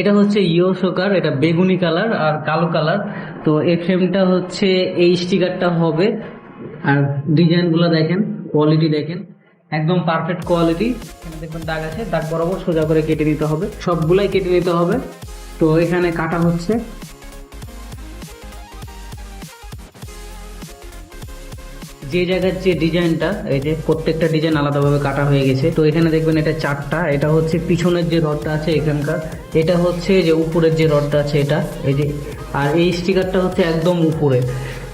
এটা হচ্ছে ইয়ো শোকার এটা বেগুনি কালার আর কালো কালার। তো এই ফ্রেমটা হচ্ছে এই স্টিকারটা হবে। আর ডিজাইনগুলো দেখেন, কোয়ালিটি দেখেন, একদম পারফেক্ট কোয়ালিটি। এখানে দেখবেন দাগ আছে দাগ বরাবর সোজা করে কেটে নিতে হবে। সবগুলাই কেটে নিতে হবে। তো এখানে কাটা হচ্ছে। যে জায়গার যে ডিজাইনটা, এই যে প্রত্যেকটা ডিজাইন আলাদাভাবে কাটা হয়ে গেছে। তো এখানে দেখবেন এটা চারটা, এটা হচ্ছে পিছনের যে রডটা আছে এখানকার, এটা হচ্ছে যে উপরের যে রডটা আছে এটা, এই যে, আর এই স্টিকারটা হচ্ছে একদম উপরে।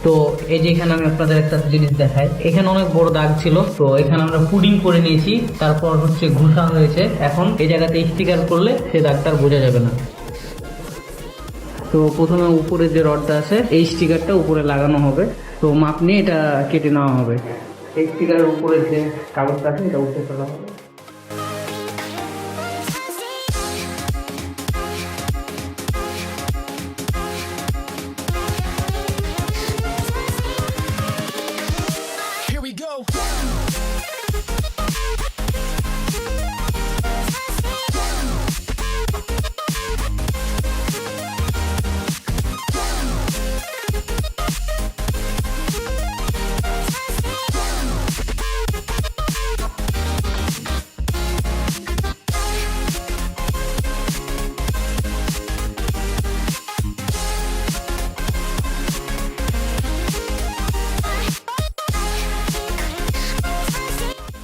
তো এই যে এখানে আমি আপনাদের একটা জিনিস দেখাই, এখানে অনেক বড় দাগ ছিল, তো এখানে আমরা পুডিং করে নিয়েছি, তারপর হচ্ছে ঘুষা হয়েছে। এখন এই জায়গাতে স্টিকার করলে সে দাগটা আর বোঝা যাবে না। তো প্রথমে উপরে যে রডটা আছে, এই স্টিকারটা উপরে লাগানো হবে। তো মাপ নিয়ে এটা কেটে নেওয়া হবে। এই স্টিকারের উপরে যে কাগজটা আছে, এটা উঠে ফেলা হবে।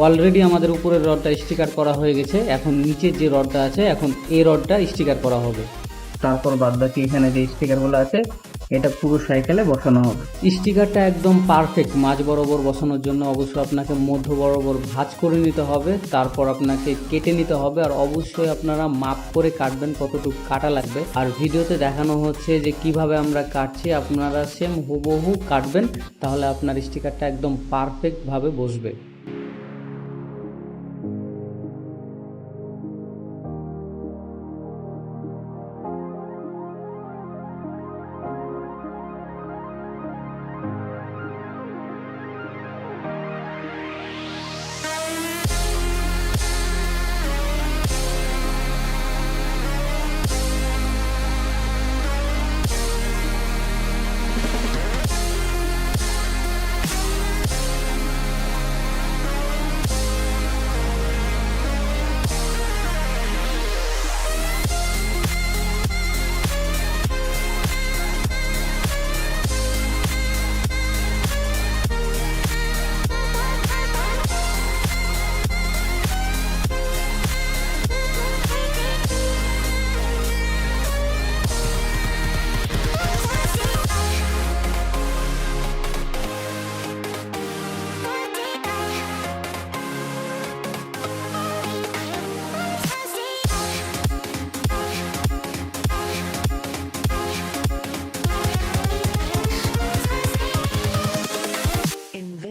অলরেডি আমাদের উপরের রডটা স্টিকার করা হয়ে গেছে। এখন নিচের যে রডটা আছে এখন এই রডটা স্টিকার করা হবে। তারপর বাদ বাকি এখানে যে স্টিকারগুলো আছে এটা পুরো সাইকেলে বসানো হবে। স্টিকারটা একদম পারফেক্ট মাঝ বরাবর বসানোর জন্য অবশ্যই আপনাকে মধ্য বরাবর ভাঁজ করে নিতে হবে তারপর আপনাকে কেটে নিতে হবে আর অবশ্যই আপনারা মাপ করে কাটবেন কতটুকু কাটা লাগবে। আর ভিডিওতে দেখানো হচ্ছে যে কীভাবে আমরা কাটছি আপনারা সেম হুবহু কাটবেন তাহলে আপনার স্টিকারটা একদম পারফেক্টভাবে বসবে।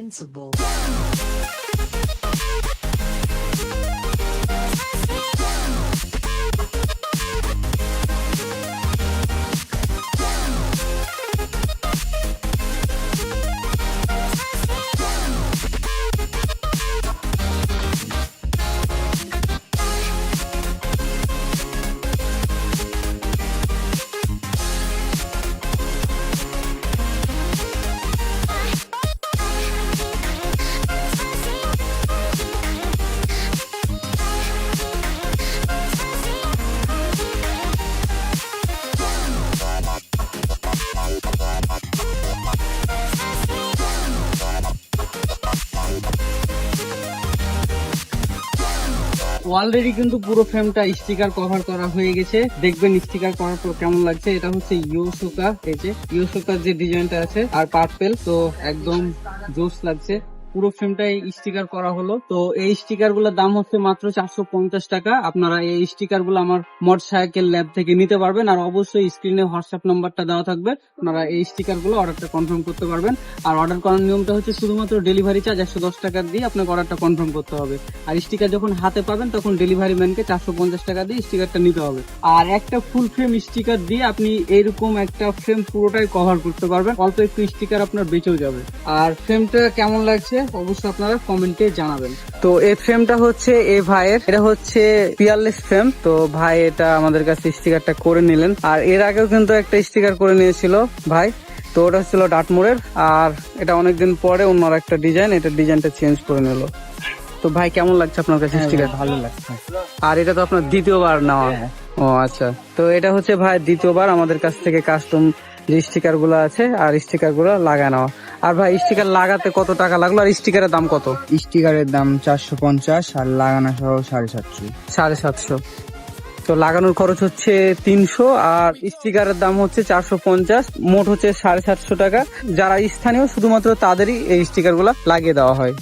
Invincible. অলরেডি কিন্তু পুরো ফ্রেমটা স্টিকার কভার করা হয়ে গেছে। দেখবেন স্টিকার করার পর কেমন লাগছে? এটা হচ্ছে ইউসোকা এই যে ইউসোকার যে ডিজাইনটা আছে, আর পার্পেল তো একদম জোস লাগছে। পুরো ফ্রেমটাই স্টিকার করা হলো। তো এই স্টিকারগুলোর দাম হচ্ছে মাত্র চারশো পঞ্চাশ টাকা। আপনারা এই স্টিকারগুলো আমার মোটর সাইকেল ল্যাব থেকে নিতে পারবেন আর অবশ্যই স্ক্রিনে হোয়াটসঅ্যাপ নাম্বারটা দেওয়া থাকবে। আপনারা এই স্টিকারগুলো অর্ডারটা কনফার্ম করতে পারবেন। আর অর্ডার করার নিয়মটা হচ্ছে শুধুমাত্র ডেলিভারি চার্জ একশো দশ টাকা দিয়ে আপনাকে অর্ডারটা কনফার্ম করতে হবে। আর স্টিকার যখন হাতে পাবেন, তখন ডেলিভারি ম্যানকে চারশো পঞ্চাশ টাকা দিয়ে স্টিকারটা নিতে হবে। আর একটা ফুল ফ্রেম স্টিকার দিয়ে আপনি এরকম একটা ফ্রেম পুরোটাই কভার করতে পারবেন। অল্প একটু স্টিকার আপনার বেঁচেও যাবে। আর ফ্রেমটা কেমন লাগছে? অবশ্যই আপনারা কমেন্টে জানাবেন। তো এই ফ্রেমটা হচ্ছে এ ভাইয়ের এটা হচ্ছে পিয়ারলেস ফ্রেম তো ভাই এটা আমাদের কাছে স্টিকারটা করে নিলেন। আর এর আগেও কিন্তু একটা স্টিকার করে নিয়েছিল ভাই। তো ওটা ছিল ডাটমোরের আর এটা অনেকদিন পরে অন্য একটা ডিজাইন এটা ডিজাইনটা চেঞ্জ করে নিল। তো ভাই কেমন লাগছে আপনার কাছে স্টিকার ভালো লাগছে। আর এটা তো আপনার দ্বিতীয়বার নেওয়া। হ্যাঁ। ও আচ্ছা। তো এটা হচ্ছে ভাই দ্বিতীয়বার আমাদের কাছ থেকে কাস্টম যে স্টিকারগুলো আছে আর স্টিকারগুলো লাগা নেওয়া আর ভাই স্টিকার লাগাতে কত টাকা লাগল আর স্টিকারের দাম কত? স্টিকারের দাম চারশো পঞ্চাশ আর লাগানো সহ সাড়ে সাতশো। সাড়ে সাতশো। তো লাগানোর খরচ হচ্ছে তিনশো আর স্টিকারের দাম হচ্ছে চারশো পঞ্চাশ মোট হচ্ছে সাড়ে সাতশো টাকা। যারা স্থানীয় শুধুমাত্র তাদেরই এই স্টিকারগুলো লাগিয়ে দেওয়া হয়।